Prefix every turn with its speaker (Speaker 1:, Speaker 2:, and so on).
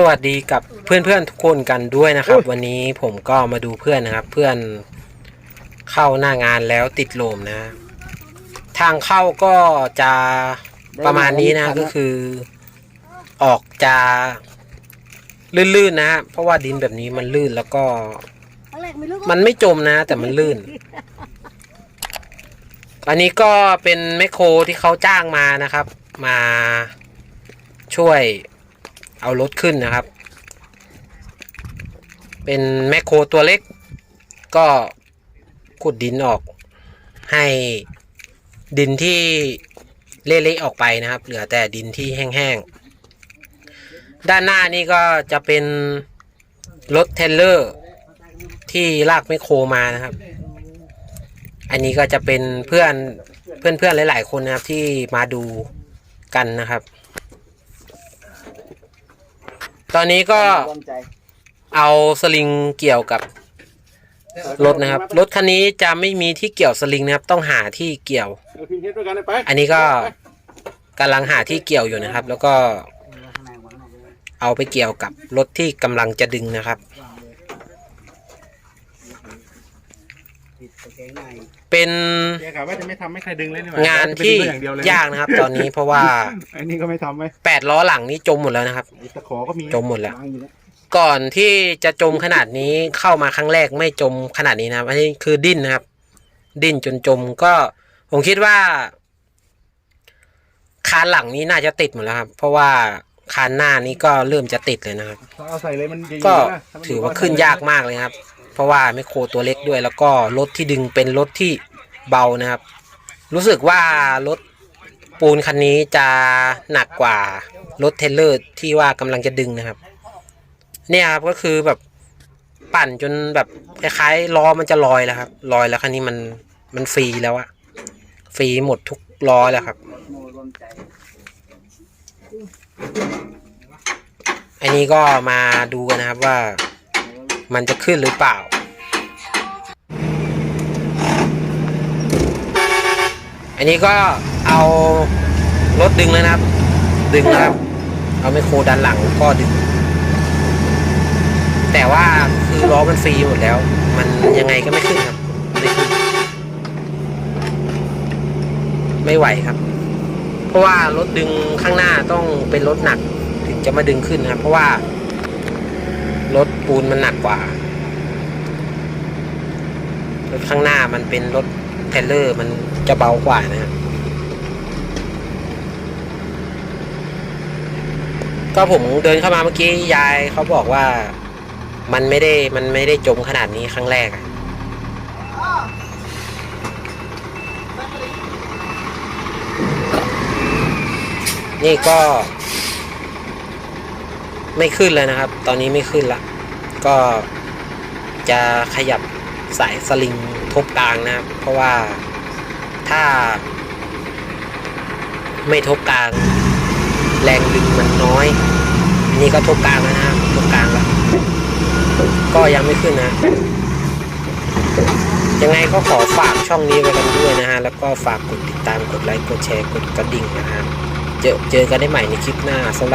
Speaker 1: สวัสดีกับเพื่อนๆทุกคนกันด้วยนะครับ วันนี้ผมก็มาดูเพื่อนนะครับ เพื่อนเข้าหน้างานแล้วติดโลมนะ ทางเข้าก็จะประมาณนี้นะก็คือ ออกจะลื่นๆนะฮะเพราะว่าดินแบบนี้มันลื่นแล้วก็ มันไม่จมนะ แต่มันลื่น อันนี้ก็เป็นแมคโครที่เขาจ้างมานะครับ มาช่วย เอารถขึ้นนะครับ เป็นแมคโครตัวเล็ก ก็ขุดดินออก ให้ดินที่เละๆออกไปนะครับ เหลือแต่ดินที่แห้งๆ ด้านหน้านี่ก็จะเป็นรถเทรลเลอร์ที่ลากแมคโครมานะครับ อันนี้ก็จะเป็นเพื่อนเพื่อนๆหลาย ๆ คนนะครับที่มาดูกันนะครับ ตอนนี้ก็เอาสลิงเกี่ยวกับรถนะครับ รถคันนี้จะไม่มีที่เกี่ยวสลิงนะครับ ต้องหาที่เกี่ยว
Speaker 2: พิมพ์เทปด้วยกันเลยไป
Speaker 1: อันนี้ก็กำลังหาที่เกี่ยวอยู่นะครับ แล้วก็เอาไปเกี่ยวกับรถที่กำลังจะดึงนะครับ เป็น
Speaker 2: แกกะว่าจะไม่ทำให้ใครดึงเลยนี่หว่างา
Speaker 1: นที่
Speaker 2: จะเป็นอย่างเดียวเลย
Speaker 1: ยากนะครับ ตอนนี้เพราะว่า
Speaker 2: อันนี้ก็ไม่ทำไหม
Speaker 1: แปดล้อหลังนี้จมหมดแล้วนะครับ
Speaker 2: ไอ้ตะขอก็มี
Speaker 1: จมหมดแล้ว
Speaker 2: วางอยู่นะ
Speaker 1: ก่อนที่จะจมขนาดนี้เข้ามาครั้งแรกไม่จมขนาดนี้นะครับอันนี้คือดิ้นนะครับ ดิ้นจนจมก็ผมคิดว่า คานหลังนี้น่าจะติดหมดแล้วครับ เพราะว่าคานหน้านี้ก็เริ่มจะติดเลยนะครับ
Speaker 2: ถ้าเอาใส่เลยมันจะอยู่
Speaker 1: ก็
Speaker 2: นะถ้มัน
Speaker 1: ถือว่าขึ้นยากมากเลยครับ เพราะว่าไมโครตัวเล็กด้วย แล้วก็รถที่ดึงเป็นรถที่เบานะครับ รู้สึกว่ารถปูนคันนี้จะหนักกว่ารถเทเลอร์ที่ว่ากำลังจะดึงนะครับ เนี่ยครับก็คือแบบปั่นจนแบบคล้ายๆล้อมันจะลอยแล้วครับลอยแล้วคันนี้มันมันฟรีแล้วอะฟรีหมดทุกล้อแล้วครับอันนี้ก็มาดูกันนะครับว่า มันจะขึ้นหรือเปล่า อันนี้ก็เอารถดึงแล้วนะครับ ดึงนะครับ เอาไมโครดันหลังก็ดึง แต่ว่าคือล้อมันฟรีหมดแล้ว มันยังไงก็ไม่ขึ้นครับไม่ขึ้นไม่ไหวครับ เพราะว่ารถดึงข้างหน้าต้องเป็นรถหนัก ถึงจะมาดึงขึ้นนะครับ เพราะว่า รถปูนมันหนักกว่ารถข้างหน้ามันเป็นรถเทรลเลอร์มันจะเบากว่านะครับก็ผมเดินเข้ามาเมื่อกี้ยายเขาบอกว่ามันไม่ได้มันไม่ได้จมขนาดนี้ครั้งแรกอะนี่ก็ ไม่ขึ้นเลยนะครับ ตอนนี้ไม่ขึ้นละก็จะขยับสายสลิงทบกลางนะครับ เพราะว่าถ้า ไม่ทบกลาง แรงดึงมันน้อยอันนี้ก็ทบกลางแล้วนะครับทบกลางแล้วก็ยังไม่ขึ้นนะยังไงก็ขอฝากช่องนี้ไว้กันด้วยนะฮะ แล้วก็ฝากกดติดตาม กดไลค์ กดแชร์ กดกระดิ่งนะฮะ เจอเจอกันได้ใหม่ในคลิปหน้าสำหรับ